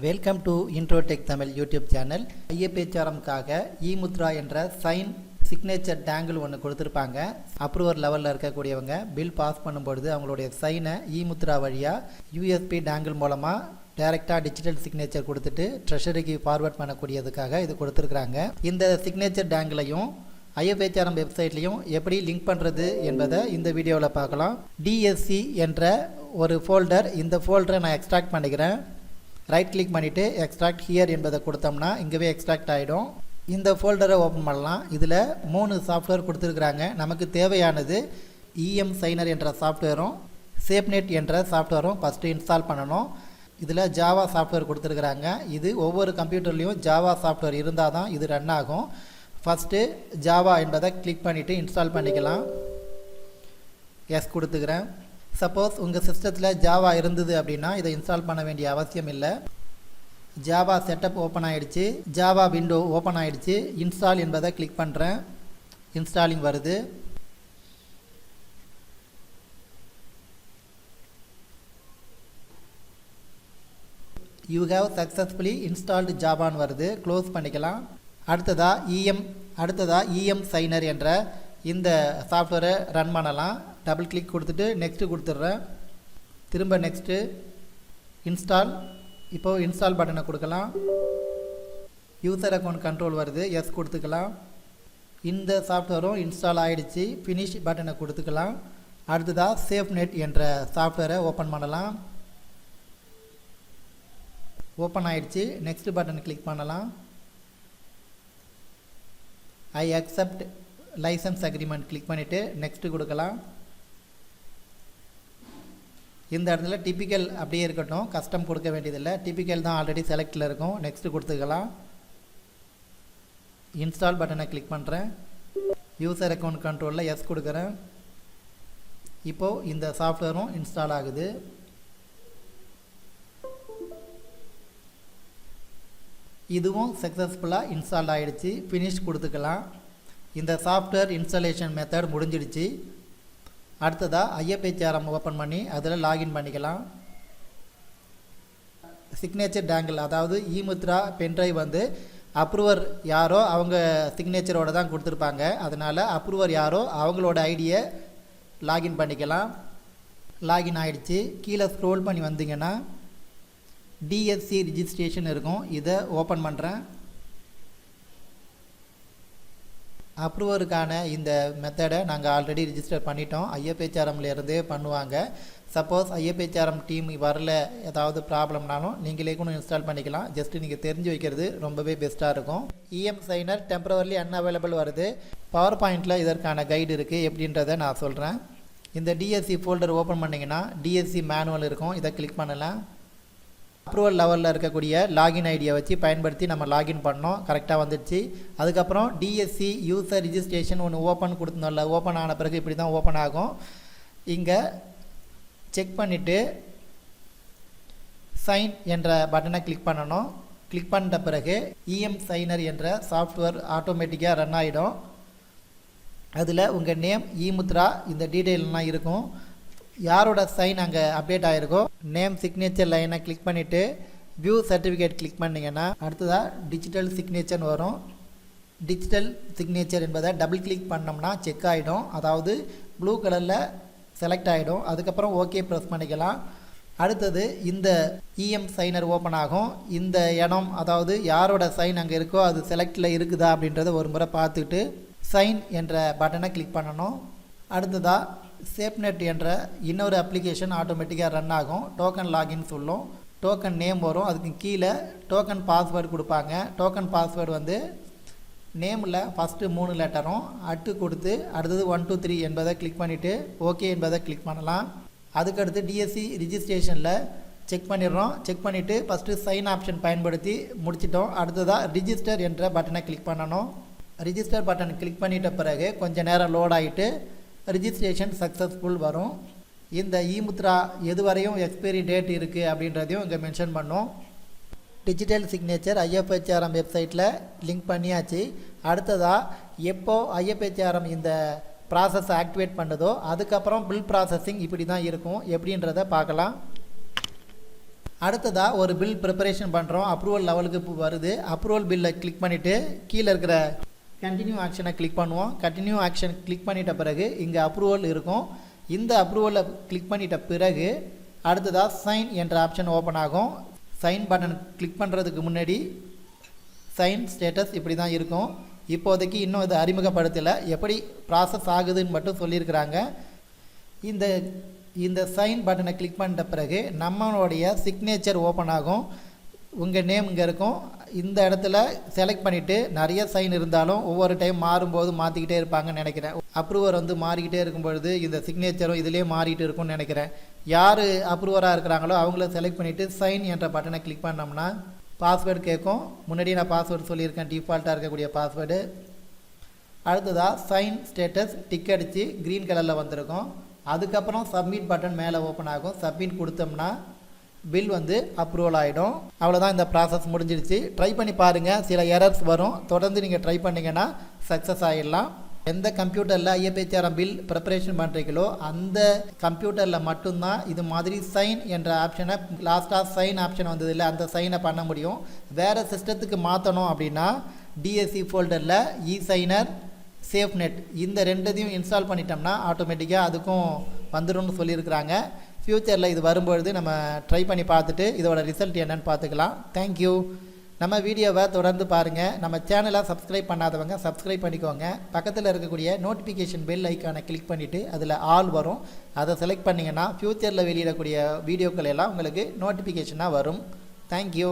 Welcome to Introtech Tamil YouTube channel ஐஎப்ஹெச்ஆர்எம்காக eMudhra என்ற sign signature tangle ஒன்று கொடுத்துருப்பாங்க. அப்ரூவர் லெவலில் இருக்கக்கூடியவங்க பில் பாஸ் பண்ணும்பொழுது அவங்களுடைய சைனை இமுத்ரா வழியாக யூஎஸ்பி டேங்கிள் மூலமாக டைரெக்டாக டிஜிட்டல் சிக்னேச்சர் கொடுத்துட்டு ட்ரெஷரிக்கு ஃபார்வர்ட் பண்ணக்கூடியதுக்காக இது கொடுத்துருக்குறாங்க. இந்த சிக்னேச்சர் டேங்கிளையும் ஐஎஃப்ஹெச்ஆர்எம் வெப்சைட்லையும் எப்படி லிங்க் பண்ணுறது என்பதை இந்த வீடியோவில் பார்க்கலாம். டிஎஸ்சி என்ற ஒரு ஃபோல்டர் இந்த ஃபோல்டரை நான் எக்ஸ்ட்ராக்ட் பண்ணிக்கிறேன். ரைட் கிளிக் பண்ணிவிட்டு எக்ஸ்ட்ராக்ட் ஹியர் என்பதை கொடுத்தோம்னா இங்கேவே எக்ஸ்ட்ராக்ட் ஆகிடும் இந்த ஃபோல்டரை ஓப்பன் பண்ணலாம். இதில் மூணு சாஃப்ட்வேர் கொடுத்துருக்குறாங்க. நமக்கு தேவையானது இஎம் சைனர் என்ற சாஃப்ட்வேரும் சேப்நெட் என்ற சாஃப்ட்வேரும் ஃபஸ்ட்டு இன்ஸ்டால் பண்ணணும். இதில் ஜாவா சாஃப்ட்வேர் கொடுத்துருக்குறாங்க. இது ஒவ்வொரு கம்ப்யூட்டர்லேயும் ஜாவா சாஃப்ட்வேர் இருந்தால் தான் இது ரன் ஆகும். ஃபஸ்ட்டு ஜாவா என்பதை கிளிக் பண்ணிவிட்டு இன்ஸ்டால் பண்ணிக்கலாம். எஸ் கொடுத்துக்கிறேன். சப்போஸ் உங்கள் சிஸ்டத்தில் ஜாவா இருந்தது அப்படின்னா இதை இன்ஸ்டால் பண்ண வேண்டிய அவசியம் இல்லை. ஜாவா செட்டப் ஓப்பன் ஆகிடுச்சு ஜாவா விண்டோ ஓப்பன் ஆகிடுச்சு இன்ஸ்டால் என்பதை கிளிக் பண்ணுறேன் இன்ஸ்டாலிங் வருது. யூ ஹாவ் சக்ஸஸ்ஃபுல்லி இன்ஸ்டால்டு ஜாபான்னு வருது. க்ளோஸ் பண்ணிக்கலாம். அடுத்ததாக இஎம் அடுத்ததாக இஎம் சைனர் என்ற இந்த சாஃப்ட்வேரை ரன் பண்ணலாம். டபுள் கிளிக் கொடுத்துட்டு நெக்ஸ்ட்டு கொடுத்துட்றேன். திரும்ப நெக்ஸ்ட்டு இன்ஸ்டால் இப்போது இன்ஸ்டால் பட்டனை கொடுக்கலாம். யூசர் அக்கௌண்ட் கண்ட்ரோல் வருது. எஸ் கொடுத்துக்கலாம். இந்த சாஃப்ட்வேரும் இன்ஸ்டால் ஆகிடுச்சு ஃபினிஷ் பட்டனை கொடுத்துக்கலாம். அடுத்ததாக சேஃப் நெட் என்ற சாஃப்ட்வேரை ஓப்பன் பண்ணலாம். ஓப்பன் ஆகிடுச்சு நெக்ஸ்ட் பட்டன் கிளிக் பண்ணலாம். I accept license agreement click பண்ணிவிட்டு நெக்ஸ்ட்டு கொடுக்கலாம். இந்த இடத்துல டிப்பிக்கல் அப்படியே இருக்கட்டும். கஸ்டம் கொடுக்க வேண்டியதில்லை. டிப்பிக்கல் தான் ஆல்ரெடி செலக்டில் இருக்கும். நெக்ஸ்ட்டு கொடுத்துக்கலாம். இன்ஸ்டால் பட்டனை கிளிக் பண்ணுறேன் யூசர் அக்கௌண்ட் கண்ட்ரோலில் எஸ் கொடுக்குறேன். இப்போது இந்த சாஃப்ட்வேரும் இன்ஸ்டால் ஆகுது. இதுவும் சக்ஸஸ்ஃபுல்லாக இன்ஸ்டால் ஆகிடுச்சு ஃபினிஷ் கொடுத்துக்கலாம். இந்த சாஃப்ட்வேர் இன்ஸ்டாலேஷன் மெத்தட் முடிஞ்சிடுச்சு. அடுத்ததாக ஐஎஃப்ஹெச்ஆர்எம் ஓப்பன் பண்ணி அதில் லாகின் பண்ணிக்கலாம். சிக்னேச்சர் டேங்கிள் அதாவது இமுத்ரா பென்ட்ரைவ் வந்து அப்ரூவர் யாரோ அவங்க சிக்னேச்சரோட தான் கொடுத்துருப்பாங்க. அதனால் அப்ரூவர் யாரோ அவங்களோட ஐடியை லாகின் பண்ணிக்கலாம். லாகின் ஆகிடுச்சு கீழே ஸ்க்ரோல் பண்ணி வந்தீங்கன்னா டிஎஸ்சி ரிஜிஸ்ட்ரேஷன் இருக்கும். இதை ஓப்பன் பண்ணுறேன் அப்ரூவருக்கான இந்த மெத்தடை நாங்கள் ஆல்ரெடி ரிஜிஸ்டர் பண்ணிட்டோம். ஐஎஃப்ஹெச்ஆர்எம்லேருந்தே பண்ணுவாங்க. சப்போஸ் ஐஎஃப்ஹெச்ஆர்எம் டீம் வரல ஏதாவது ப்ராப்ளம்னாலும் நீங்களே கூட இன்ஸ்டால் பண்ணிக்கலாம். ஜஸ்ட் நீங்கள் தெரிஞ்சு வைக்கிறது ரொம்பவே பெஸ்ட்டாக இருக்கும். இஎம் சைனர் டெம்பரவரிலி அன்அவைலபிள் வருது. பவர் பாயிண்டில் இதற்கான கைடு இருக்குது எப்படின்றத நான் சொல்கிறேன் இந்த டிஎஸ்சி ஃபோல்டர் ஓப்பன் பண்ணிங்கன்னா டிஎஸ்சி மேனுவல் இருக்கும். இதை கிளிக் பண்ணலாம். அப்ரூவல் லெவலில் இருக்கக்கூடிய லாகின் ஐடியை வச்சு பயன்படுத்தி நம்ம லாகின் பண்ணோம். கரெக்டாக வந்துடுச்சு அதுக்கப்புறம் டிஎஸ்சி யூசர் ரிஜிஸ்ட்ரேஷன் ஒன்று ஓப்பன் கொடுத்தோம்ல ஓப்பன் ஆன பிறகு இப்படி தான் ஓப்பன் ஆகும். இங்கே செக் பண்ணிவிட்டு சைன் என்ற பட்டனை கிளிக் பண்ணணும். கிளிக் பண்ணிட்ட பிறகு இஎம் சைனர் என்ற சாஃப்ட்வேர் ஆட்டோமேட்டிக்காக ரன் ஆகிடும் அதில் உங்கள் நேம் இமுத்ரா இந்த டீட்டெயிலெலாம் இருக்கும். யாரோட சைன் அங்கே அப்டேட் ஆகிருக்கோ நேம் சிக்னேச்சர் லைனை கிளிக் பண்ணிவிட்டு வியூ சர்டிஃபிகேட் கிளிக் பண்ணிங்கன்னா அடுத்ததாக டிஜிட்டல் சிக்னேச்சர்னு வரும். டிஜிட்டல் சிக்னேச்சர் என்பதை டபுள் கிளிக் பண்ணோம்னா செக் ஆகிடும் அதாவது ப்ளூ கலரில் செலக்ட் ஆகிடும் அதுக்கப்புறம் ஓகே ப்ரெஸ் பண்ணிக்கலாம். அடுத்தது இந்த இஎம் சைனர் ஓப்பன் ஆகும். இந்த இடம் அதாவது யாரோட சைன் அங்கே இருக்கோ அது செலக்டில் இருக்குதா அப்படின்றத ஒரு முறை பார்த்துட்டு சைன் என்ற பட்டனை கிளிக் பண்ணணும். அடுத்ததாக சேப்நெட் என்ற இன்னொரு அப்ளிகேஷன் ஆட்டோமேட்டிக்காக ரன் ஆகும். டோக்கன் லாகின் சொல்லும். டோக்கன் நேம் வரும். அதுக்கு கீழே டோக்கன் பாஸ்வேர்டு கொடுப்பாங்க. டோக்கன் பாஸ்வேர்டு வந்து நேமில் ஃபஸ்ட்டு மூணு லெட்டரும் அட்டு கொடுத்து அடுத்தது ஒன் டூ த்ரீ என்பதை கிளிக் பண்ணிவிட்டு ஓகே என்பதை கிளிக் பண்ணலாம். அதுக்கடுத்து டிஎஸ்சி ரிஜிஸ்ட்ரேஷனில் செக் பண்ணிடுறோம். செக் பண்ணிவிட்டு ஃபஸ்ட்டு சைன் ஆப்ஷன் பயன்படுத்தி முடிச்சிட்டோம். அடுத்ததாக ரிஜிஸ்டர் என்ற பட்டனை கிளிக் பண்ணணும். ரிஜிஸ்டர் பட்டன் கிளிக் பண்ணிட்ட பிறகு கொஞ்சம் நேரம் லோட் ஆகிட்டு ரிஜிஸ்ட்ரேஷன் சக்ஸஸ்ஃபுல் வரும். இந்த இமுத்ரா எதுவரையும் எக்ஸ்பைரி டேட் இருக்குது அப்படின்றதையும் இங்கே மென்ஷன் பண்ணோம். டிஜிட்டல் சிக்னேச்சர் ஐஎஃப்ஹெச்ஆர்எம் வெப்சைட்டில் லிங்க் பண்ணியாச்சு. அடுத்ததாக எப்போ ஐஎஃப்ஹெச்ஆர்எம் இந்த ப்ராசஸ் ஆக்டிவேட் பண்ணுதோ அதுக்கப்புறம் பில் ப்ராசஸிங் இப்படி தான் இருக்கும். எப்படின்றத பார்க்கலாம். அடுத்ததாக ஒரு பில் ப்ரிப்பரேஷன் பண்ணுறோம் அப்ரூவல் லெவலுக்கு வருது. அப்ரூவல் பில்லை கிளிக் பண்ணிவிட்டு கீழே இருக்கிற கண்டினியூ ஆக்ஷனை கிளிக் பண்ணுவோம். கண்டினியூ ஆக்ஷன் கிளிக் பண்ணிட்ட பிறகு இங்கே அப்ரூவல் இருக்கும். இந்த அப்ரூவலை கிளிக் பண்ணிட்ட பிறகு அடுத்ததாக சைன் என்ற ஆப்ஷன் ஓப்பன் ஆகும். சைன் பட்டன் கிளிக் பண்ணுறதுக்கு முன்னாடி சைன் ஸ்டேட்டஸ் இப்படி தான் இருக்கும். இப்போதைக்கு இன்னும் இது அறிமுகப்படுத்தலை. எப்படி ப்ராசஸ் ஆகுதுன்னு மட்டும் சொல்லியிருக்கிறாங்க. இந்த இந்த சைன் பட்டனை கிளிக் பண்ணிட்ட பிறகு நம்மளுடைய சிக்னேச்சர் ஓப்பன் ஆகும். உங்கள் நேம் இங்கே இருக்கும். இந்த இடத்துல செலக்ட் பண்ணிவிட்டு நிறைய சைன் இருந்தாலும் ஒவ்வொரு டைம் மாறும்போது மாற்றிக்கிட்டே இருப்பாங்கன்னு நினைக்கிறேன். அப்ரூவர் வந்து மாறிக்கிட்டே இருக்கும் பொழுது இந்த சிக்னேச்சரும் இதிலே மாறிட்டு இருக்கும்னு நினைக்கிறேன். யார் அப்ரூவராக இருக்கிறாங்களோ அவங்கள செலக்ட் பண்ணிவிட்டு சைன் என்ற பட்டனை கிளிக் பண்ணோம்னா பாஸ்வேர்டு கேட்கும். முன்னாடி நான் பாஸ்வேர்டு சொல்லியிருக்கேன். டிஃபால்ட்டாக இருக்கக்கூடிய பாஸ்வேர்டு அடுத்ததாக சைன் ஸ்டேட்டஸ் டிக் அடித்து க்ரீன் கலரில் வந்திருக்கும். அதுக்கப்புறம் சப்மிட் பட்டன் மேலே ஓப்பன் ஆகும். சப்மிட் கொடுத்தோம்னா பில் வந்து அப்ரூவல் ஆகிடும் அவ்வளோதான் இந்த ப்ராசஸ் முடிஞ்சிடுச்சு ட்ரை பண்ணி பாருங்கள் சில எரர்ஸ் வரும். தொடர்ந்து நீங்கள் ட்ரை பண்ணிங்கன்னா சக்ஸஸ் ஆகிடலாம் எந்த கம்ப்யூட்டரில் ஐஎப்ஹெச்ஆர்எம் பில் ப்ரிப்பரேஷன் பண்ணுறீங்களோ அந்த கம்ப்யூட்டரில் மட்டும்தான் இது மாதிரி சைன் என்ற ஆப்ஷனை லாஸ்ட்டாக சைன் ஆப்ஷன் வந்தது இல்லை அந்த சைனை பண்ண முடியும். வேறு சிஸ்டத்துக்கு மாற்றணும் அப்படின்னா டிஎஸ்சி ஃபோல்டரில் இ சைனர் சேஃப் நெட் இந்த ரெண்டுத்தையும் இன்ஸ்டால் பண்ணிட்டோம்னா ஆட்டோமேட்டிக்காக அதுக்கும் வந்துடும்னு சொல்லியிருக்கிறாங்க. ஃப்யூச்சரில் இது வரும்பொழுது நம்ம ட்ரை பண்ணி பார்த்துட்டு இதோட ரிசல்ட் என்னன்னு பார்த்துக்கலாம். தேங்க்யூ நம்ம வீடியோவை தொடர்ந்து பாருங்கள் நம்ம சேனலை சப்ஸ்கிரைப் பண்ணாதவங்க சப்ஸ்கிரைப் பண்ணிக்கோங்க. பக்கத்தில் இருக்கக்கூடிய நோட்டிஃபிகேஷன் பெல் ஐக்கானை கிளிக் பண்ணிவிட்டு அதில் ஆல் வரும். அதை செலக்ட் பண்ணிங்கன்னா ஃப்யூச்சரில் வெளியிடக்கூடிய வீடியோக்கள் எல்லாம் உங்களுக்கு நோட்டிஃபிகேஷனாக வரும். தேங்க்யூ